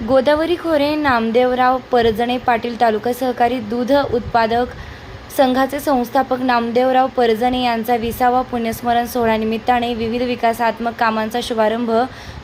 गोदावरी खोरे नामदेवराव परजणे पाटील तालुका सहकारी दूध उत्पादक संघाचे संस्थापक नामदेवराव परजणे यांचा विसावा पुण्यस्मरण सोहळ्यानिमित्ताने विविध विकासात्मक कामांचा शुभारंभ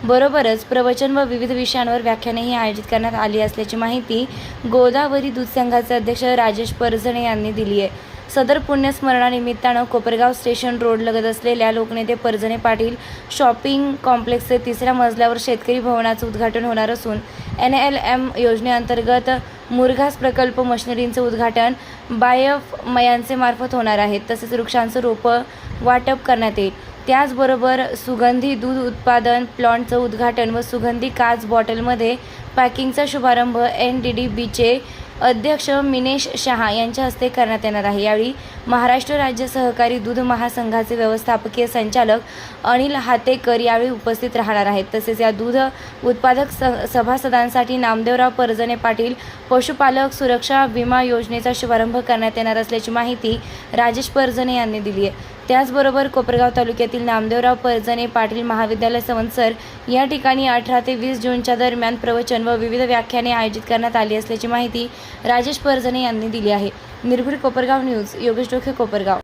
बरोबरच प्रवचन व विविध विषयांवर व्याख्यानेही आयोजित करण्यात आली असल्याची माहिती गोदावरी दूध संघाचे अध्यक्ष राजेश परजणे यांनी दिली आहे. सदर पुण्यस्मरणानिमित्तानं कोपरगाव स्टेशन रोड लगत असलेल्या लोकनेते परजणे पाटील शॉपिंग कॉम्प्लेक्सचे तिसऱ्या मजल्यावर शेतकरी भवनाचं उद्घाटन होणार असून एन एल एम योजनेअंतर्गत मुरघास प्रकल्प मशिनरींचं उद्घाटन बायफ मयांचे मार्फत होणार आहे. तसेच वृक्षांचं रोपं वाटप करण्यात येईल. त्याचबरोबर सुगंधी दूध उत्पादन प्लॉन्टचं उद्घाटन व सुगंधी काच बॉटलमध्ये पॅकिंगचा शुभारंभ एन डी डी बीचे अध्यक्ष मिनेश शहा यांच्या हस्ते करण्यात येणार आहे. यावेळी महाराष्ट्र राज्य सहकारी दूध महासंघाचे व्यवस्थापकीय संचालक अनिल हातेकर यावेळी उपस्थित राहणार आहेत. तसेच या दूध उत्पादक स सभासदांसाठी नामदेवराव परजणे पाटील पशुपालक सुरक्षा विमा योजनेचा शुभारंभ करण्यात येणार असल्याची माहिती राजेश परजणे यांनी दिली आहे. त्याचबरोबर कोपरगाव तालुक्यातील नामदेवराव परजणे पाटील महाविद्यालय संवत्सर या ठिकाणी अठरा ते वीस जूनच्या दरम्यान प्रवचन व विविध व्याख्याने आयोजित करण्यात आली असल्याची माहिती राजेश परजणे यांनी दिली आहे. निर्भीड कोपरगाव न्यूज योगेश डोखे कोपरगाव.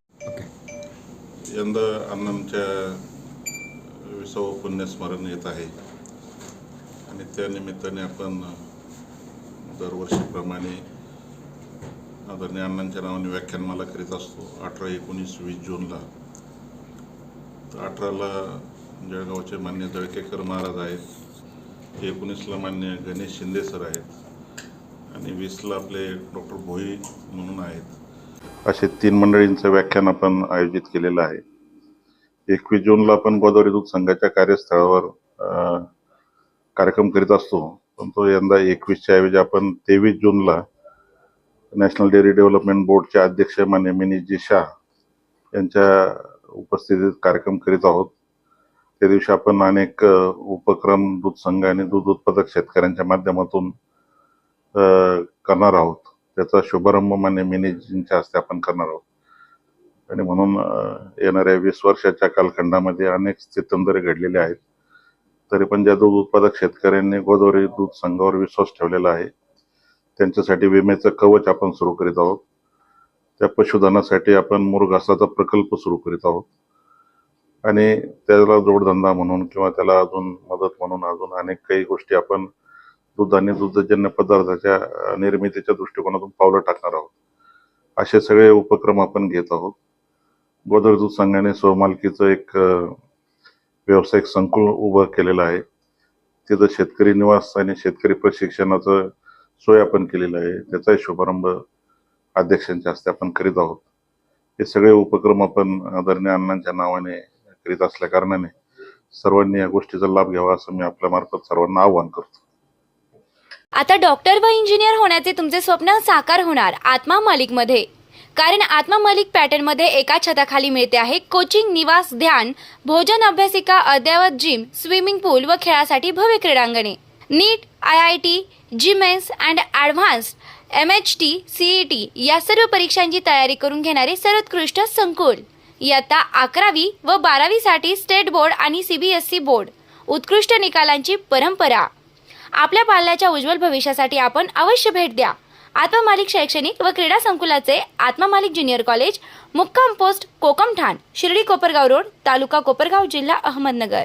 यंदा अण्णांच्या विसावं पुण्यस्मरण येत आहे. आणि त्या निमित्ताने आपण दरवर्षीप्रमाणे आदरणीय अण्णांच्या नावाने व्याख्यानमाला करीत असतो. अठरा एकोणीस वीस जूनला. तर अठराला जळगावचे मान्य जळकेकर महाराज आहेत. एकोणीसला मान्य गणेश शिंदे सर आहेत. आणि वीसला आपले डॉक्टर भोई म्हणून आहेत. असे तीन मंडळींचं व्याख्यान आपण आयोजित केलेलं आहे. एकवीस जूनला आपण गोदावरी दूध संघाच्या कार्यस्थळावर कार्यक्रम करीत असतो. पण तो यंदा एकवीसच्या ऐवजी आपण तेवीस जूनला नॅशनल डेअरी डेव्हलपमेंट बोर्डचे अध्यक्ष मान्य मिनीजी शाह यांच्या उपस्थितीत कार्यक्रम करीत आहोत. त्या दिवशी आपण अनेक उपक्रम दूध संघ आणि दूध उत्पादक शेतकऱ्यांच्या माध्यमातून करणार आहोत. त्याचा शुभारंभ मान्य मिनीजींच्या हस्ते आपण करणार आहोत. आणि म्हणून येणाऱ्या वीस वर्षाच्या कालखंडामध्ये अनेक स्थित्यंतरे घडलेले आहेत. तरी पण ज्या दूध उत्पादक शेतकऱ्यांनी गोदावरी दूध संघावर विश्वास ठेवलेला आहे त्यांच्यासाठी विम्याचं कवच आपण सुरू करीत आहोत. त्या पशुधनासाठी आपण मुरघासाचा प्रकल्प सुरू करीत आहोत. आणि त्याला जोडधंदा म्हणून किंवा त्याला अजून मदत म्हणून अजून अनेक काही गोष्टी आपण दूध आणि दुग्धजन्य पदार्थाच्या निर्मितीच्या दृष्टिकोनातून पावलं टाकणार आहोत. असे सगळे उपक्रम आपण घेत आहोत. गोदर दूध संघाने स्वमालकीचं एक व्यावसायिक संकुल उभं केलेलं आहे. तिथं शेतकरी निवास आणि शेतकरी प्रशिक्षणाचं सोय आपण केलेलं आहे त्याचाही शुभारंभ अध्यक्षांच्या हस्ते आपण करीत आहोत. हे सगळे उपक्रम आपण आदरणीय अण्णांच्या नावाने करीत असल्या कारणाने सर्वांनी या गोष्टीचा लाभ घ्यावा असं मी आपल्या मार्फत सर्वांना आवाहन करतो. आता डॉक्टर व इंजिनियर होण्याचे तुमचे स्वप्न साकार होणार आत्मा मालिकमध्ये कारण आत्मा मालिक पॅटर्नमध्ये एका छताखाली मिळते आहे कोचिंग निवास ध्यान भोजन अभ्यासिका अद्ययावत जिम स्विमिंग पूल व खेळासाठी भव्य क्रीडांगणे. NEET I I T JEE Mains and advanced M H T C E T या सर्व परीक्षांची तयारी करून घेणारे सर्वोत्कृष्ट संकुल. इयत्ता अकरावी व बारावीसाठी स्टेट बोर्ड आणि C B S C board. उत्कृष्ट निकालांची परंपरा. आपल्या पाल्याच्या उज्ज्वल भविष्यासाठी आपण अवश्य भेट द्या. आत्मामालिक शैक्षणिक व क्रीडा संकुलाचे आत्मामालिक ज्युनियर कॉलेज मुक्काम पोस्ट कोकमठाण शिर्डी कोपरगाव रोड तालुका कोपरगाव जिल्हा अहमदनगर.